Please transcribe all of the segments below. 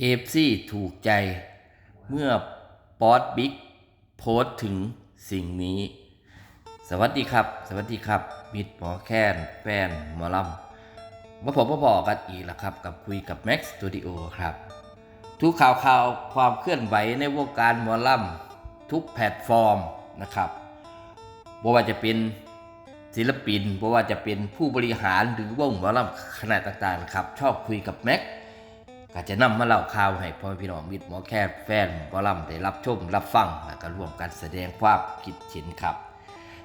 เอฟซีถูกใจ เมื่อป๊อตบิ๊กโพสถึงสิ่งนี้ สวัสดีครับ สวัสดีครับมิดหมอแค้นแฟนหมอลำมาผมมาบอกกันอีกแล้วครับ กับคุยกับ Max Studio ครับ ทุกข่าวข่าวความเคลื่อนไหวในวงการหมอลำทุกแพลตฟอร์มนะครับบ่ว่าจะเป็นศิลปินบ่ว่าจะเป็นผู้บริหารหรือวงหมอลำขนาดต่างๆครับ ชอบคุยกับแม็ก ก็จะนำมาเล่าข่าวให้พ่อพี่น้องมิตรหมอแค่แฟนหมอลำได้รับชมรับฟังและก็ร่วมกันแสดงความคิดเห็นครับ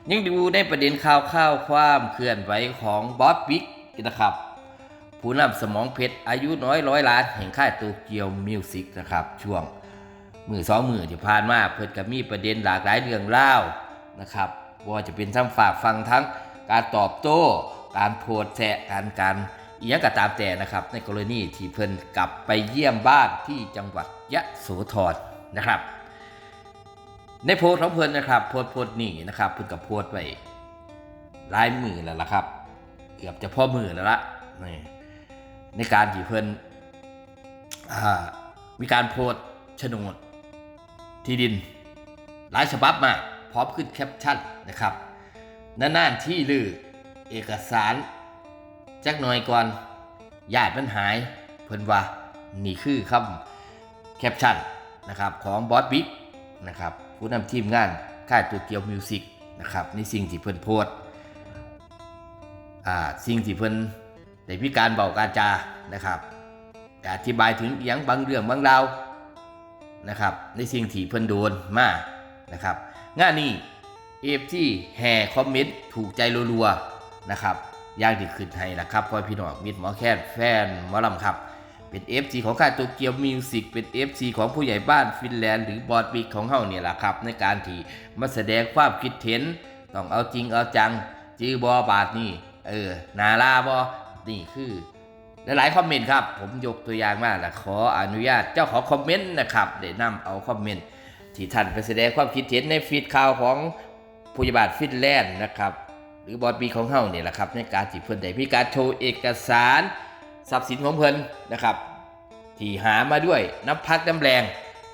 ยังดูในประเด็นข่าวข่าวความเคลื่อนไหวของบอสบิ๊กนะครับ ผู้นำสมองเพชรอายุน้อยร้อยล้านแห่งค่ายโตเกียวมิวสิกนะครับ ช่วงมือสองมือที่ผ่านมาเพิ่นก็มีประเด็นหลากหลายเรื่องเล่านะครับว่าจะเป็นทั้งฝากฟังทั้งการตอบโต้ การโพดแทะการการ อียงก็ตามแต่นะครับ ในกรณีที่เพิ่นกลับไปเยี่ยมบ้านที่จังหวัดยะโสธรนะครับ ในโพสต์ของเพิ่นนะครับโพสต์โพสต์นี่นะครับเพิ่นกับโพสต์ไว้หลายมือแล้วล่ะครับ เกือบจะพ่อมือแล้วละนี่ในการที่เพิ่นอ่ามีการโพสต์โฉนดที่ดิน หลายฉบับมาพร้อมขึ้นแคปชั่นนะครับนานๆที่ลือเอกสาร จักหน่อยก่อนญาติมันหาย เพิ่นว่านี่คือคำแคปชั่นนะครับของบอสบิ๊กนะครับผู้นำทีมงานค่ายตัวเกียวมิวสิกนะครับในสิ่งที่เพิ่นโพสอ่าสิ่งที่เพิ่นได้มีการเบาการจานะครับอธิบายถึงอย่างบางเรื่องบางราวนะครับในสิ่งที่เพิ่นโดนมานะครับงานนี้เอฟที่แห่คอมเมนต์ถูกใจรัวๆนะครับ อย่างที่ขึ้นให้ละครับพ่อพี่น้องมิตรหมอแค่แฟนหมอลำครับ เป็น FC ของค่ายโตเกียวมิวสิกเป็น FC ของผู้ใหญ่บ้านฟินแลนด์หรือบอดบิกของเฮาเนี่ยแหละครับ ในการที่มาแสดงความคิดเห็นต้องเอาจริงเอาจังจื้อบอบาทนี่เออนาลาบอนี่คือหลายๆคอมเมนต์ครับ ผมยกตัวอย่างมาและขออนุญาตเจ้าของคอมเมนต์นะครับได้นำเอาคอมเมนต์ที่ท่านไปแสดงความคิดเห็นในฟีดข่าวของผู้ใหญ่บ้านฟินแลนด์นะครับ รือบอดบีของเฮาเนี่ยแหละครับในการที่เพิ่นได้มีการโชว์เอกสารทรัพย์สินของเพิ่นนะครับ ที่หามาด้วยน้ำพักน้ำแรง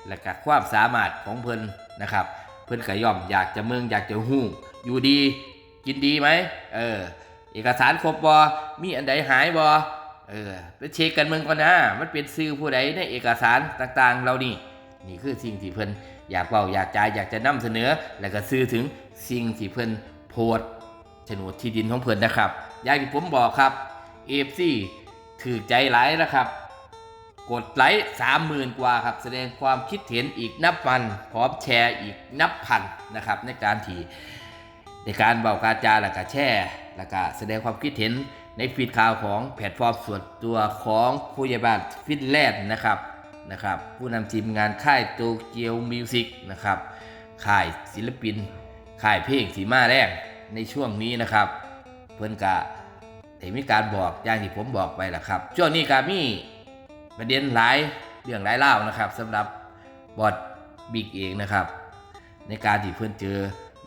และก็ความสามารถของเพิ่นนะครับ เพิ่นก็ย่อมอยากจะเมืองอยากจะหู้อยู่ดีกินดีไหมเออเอกสารครบบอมีอันใดหายบอเออไปเช็คกันเมืองก่อนนะมันเป็นซื้อผู้ใดในเอกสารต่างๆ เรานี่นี่คือสิ่งที่เพิ่นอยากเว้าอยากจ่ายอยากจะนำเสนอ แล้วก็ซื้อถึงสิ่งที่เพิ่นโพสต์ โฉนดที่ดินของเพิ่นนะครับ อย่างที่ผมบอกครับเอฟซีถือใจหลายนะครับ กดไลค์สามหมื่นกว่าครับ แสดงความคิดเห็นอีกนับพันพร้อมแชร์อีกนับพันนะครับในการที่ในการเบากาจาแล้วก็แชร์แล้วก็แสดงความคิดเห็นในฟีดข่าวของแพลตฟอร์มส่วนตัวของผู้ใหญ่บ้านฟินแลนด์นะครับนะครับ ผู้นำทีมงานค่ายโตเกียวมิวสิกนะครับค่ายศิลปินค่ายเพลงสีมาแรง ในช่วงนี้นะครับ เพิ่อนกะได้มีการบอกอย่างที่ผมบอกไปแหละครับ ช่วงนี้กามีประเด็นหลายเรื่องหลายเล่านะครับสำหรับบอดบิ๊กเองนะครับ ในการที่เพื่อนเจอ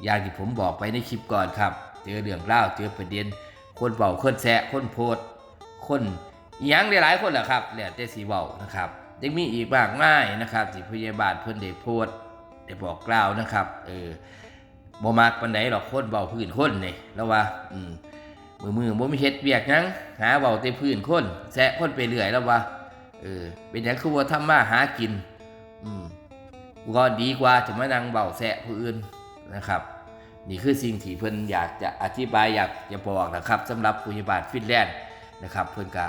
อย่างที่ผมบอกไปในคลิปก่อนครับ เจอเรื่องเล่าเจอประเด็น คนเบาคนแซะคนโพดคนอิหยังหลายๆคนแหละครับแล้วแต่สีเบานะครับยังมีอีกมากมายนะครับที่พยาบาลเพื่อนได้โพดได้บอกกล่าวนะครับเออ บ่มากปันไดหรอกคนเบาพื้นคนนี่แล้วว่า อืมมือมือบ่มีเฮ็ดเวียกยังหาเบาแต่พื้นคนแซะคนไปเรื่อยแล้วว่า เออ เป็นอย่างคือว่าทำมาหากิน อืมก็ดีกว่าจะมานั่งเบาแสะผู้อื่นนะครับนี่คือสิ่งที่เพิ่นอยากจะอธิบายอยากจะบอกนะครับสำหรับผู้ใหญ่บ้านฟินแลนด์นะครับ เพิ่นก็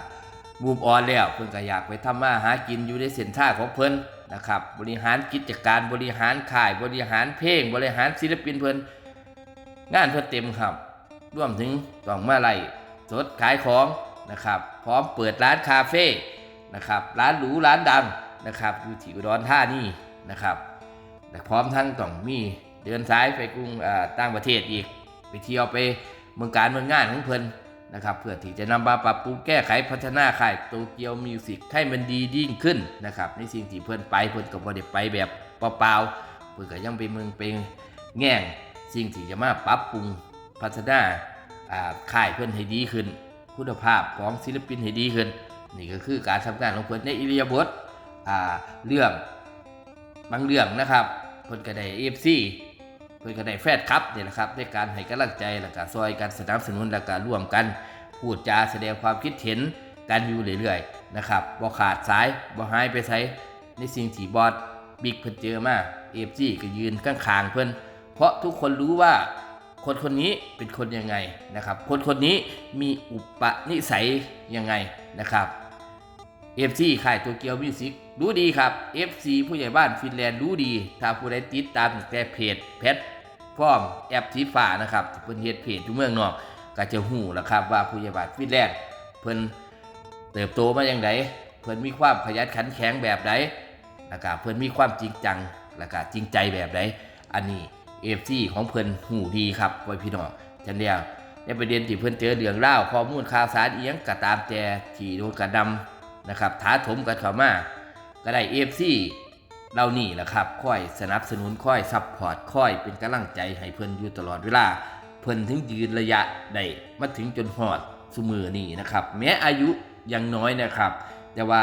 มูฟออนแล้วเพิ่นก็อยากไปทำมาหากินอยู่ในเส้นทางของเพิ่น นะครับบริหารกิจการบริหารข่ายบริหารเพลงบริหารศิลปินเพิ่นงานเพิ่นเต็มครับรวมถึงต้องมาไล่สดขายของนะครับพร้อมเปิดร้านคาเฟ่นะครับร้านหรูร้านดังนะครับอยู่ที่อุดรธานีนะครับและพร้อมทั้งต้องมีเดินสายไปกรุงต่างประเทศอีก ไปเที่ยวไปเมืองการเมืองงานของเพิ่น นะครับเพื่อที่จะนำมาปรับปรุงแก้ไขพัฒนาค่ายโตเกียวมิวสิกให้มันดียิ่งขึ้นนะครับในสิ่งที่เพิ่อนไปเพิ่อนก็บ่ได้ไปแบบเปล่าๆเพิ่อนก็ยังไปเมืองไปแง่งสิ่งที่จะมาปรับปรุงพัฒนาค่ายเพิ่อนให้ดีขึ้น คุณภาพของศิลปินให้ดีขึ้น นี่ก็คือการทำงานของเพิ่นในอิริยาบถเรื่องบางเรื่องนะครับเพิ่อนก็ได้ AFC เพิ่นก็ได้แฟนคลับเนี่แหละครับในการให้กำลังใจแล้วก็ซอยกันสนับสนุนแล้วก็ร่วมกัน พูดจาแสดงความคิดเห็นกันอยู่เรื่อยๆนะครับบ่ขาดสายบ่หายไปไสในสิ่งที่บอสบิ๊กเพิ่นเจอมา AFC ก็ยืนข้างๆเพิ่นเพราะทุกคนรู้ว่าคนคนนี้เป็นคนยังไงนะครับ คนคนนี้มีอุปนิสัยยังไงนะครับ FC ค่ายโตเกียวมิวสิก รู้ดีครับ FC ผู้ใหญ่บ้านฟินแลนด์รู้ดี ถ้าผู้ใดติดตามตั้งแต่เพจแพทฟอร์มแอปสีฟ้านะครับเพิ่นเฮ็ดเพจอยู่เมืองนอกก็จะหูแล้วครับว่าผู้ใหญ่บ้านฟินแลนด์เพิ่นเติบโตมาอย่างไรเพิ่นมีความขยันขันแข็งแบบใดแล้วก็เพิ่นมีความจริงจังแล้วก็จริงใจแบบใดอันนี้เอฟซีของเพิ่นหูดีครับไว้พี่น้องจันเดียวในประเด็นที่เพิ่นเจอเรื่องเล่าข้อมูลข่าวสารเอียงก็ตามแต่ที่โดนกระดำนะครับท้าถมกันเข้ามา ก็ได้เอฟซีเรานี่แหละครับค่อยสนับสนุนค่อยซัพพอร์ตค่อยเป็นกำลังใจให้เพิ่นอยู่ตลอดเวลา เพิ่นถึงยืนระยะได้มาถึงจนหอดสุมือนี่นะครับ แม้อายุยังน้อยนะครับ แต่ว่า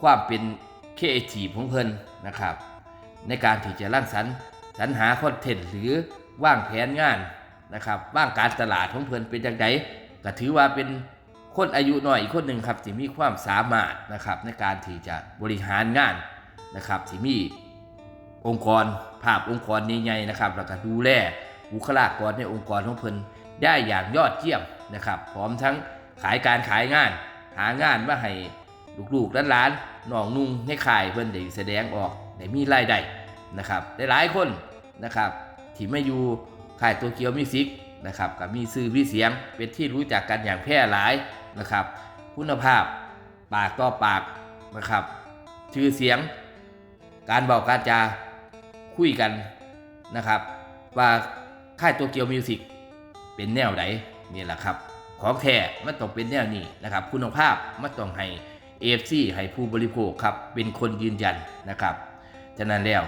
ความเป็นคเอทีของเพิ่นนะครับ ในการที่จะร่างสรรสรรหาคอนเทนต์หรือว่างแผนงานนะครับว่างการตลาดของเพิ่นเป็นจังไดก็ถือว่าเป็น คนอายุน้อยอีกคนหนึ่งครับที่มีความสามารถนะครับในการที่จะบริหารงานนะครับที่มีองค์กรภาพองค์กรใหญ่ๆนะครับแล้วก็ดูแลบุคลากรในองค์กรของเพิ่นได้อย่างยอดเยี่ยมนะครับพร้อมทั้งขายการขายงาน หางานมาให้ลูกๆหลานๆน้องนุ่งให้ขายเพิ่นได้แสดงออกได้มีรายได้นะครับได้หลายคนนะครับที่มาอยู่ค่ายโตเกียวมิวสิกนะครับกับมีซื้อมีเสียงเป็นที่รู้จักกันอย่างแพร่หลาย นะครับ คุณภาพปากต่อปากนะครับ ชื่อเสียง การบอกการจาคุยกันนะครับ ว่าค่ายโตเกียวมิวสิกเป็นแนวไหนนี่แหละครับ ของแท้มันต้องเป็นแนวนี้นะครับ คุณภาพมันต้องให้ AFC ให้ผู้บริโภคครับเป็นคนยืนยันนะครับฉะนั้นแล้ว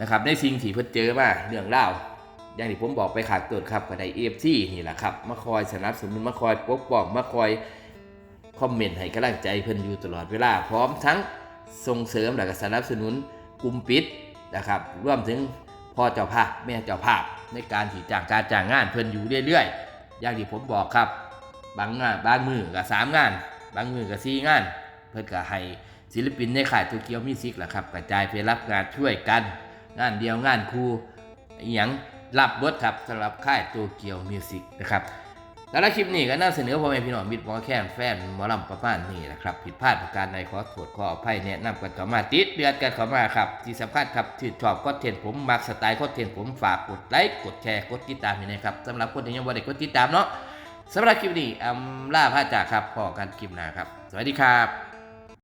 นะครับในสิ่งที่เพิ่นเจอมาเรื่องเล่าอย่างที่ผมบอกไปขาดตัวครับก็ได้ AFC นี่แหละครับมาคอยสนับสนุนมาคอยปกป้องมาคอย คอมเมนต์ให้กำลังใจเพิ่นอยู่ตลอดเวลาพร้อมทั้งส่งเสริมและก็สนับสนุนกลุ่มปิดนะครับรวมถึงพ่อเจ้าภาพแม่เจ้าภาพในการที่จ้างการจ้างงานเพิ่นอยู่เรื่อยๆ อย่างที่ผมบอกครับ บางงานบางมือกับสามงาน บางมือกับสี่งาน เพิ่นก็ให้ศิลปินในข่ายโตเกียวมิวสิกแหละครับกระจายไปรับงานช่วยกัน งานเดียวงานคู่อหย่างรับบทครับสำหรับค่ายโตเกียวมิวสิกนะครับ แล้วคลิปนี้ก็น่าเสนอพ่อแม่พี่น้องมิตรหมอแค้นแฟนหมอลำประมาณนี้นะครับผิดพลาดประการใดขอโทษขออภัยแนะนำกันเข้ามาติดเดือดกันเข้ามาครับ ที่สำคัญครับที่ชอบคอนเทนต์ผมมักสไตล์คอนเทนต์ผมฝากกดไลค์กดแชร์กดติดตามนี่นะครับสำหรับคนที่ยังบ่ได้กดติดตามเนาะสำหรับคลิปนี้อำลาพระจากครับพอกันคลิปหน้าครับ สวัสดีครับ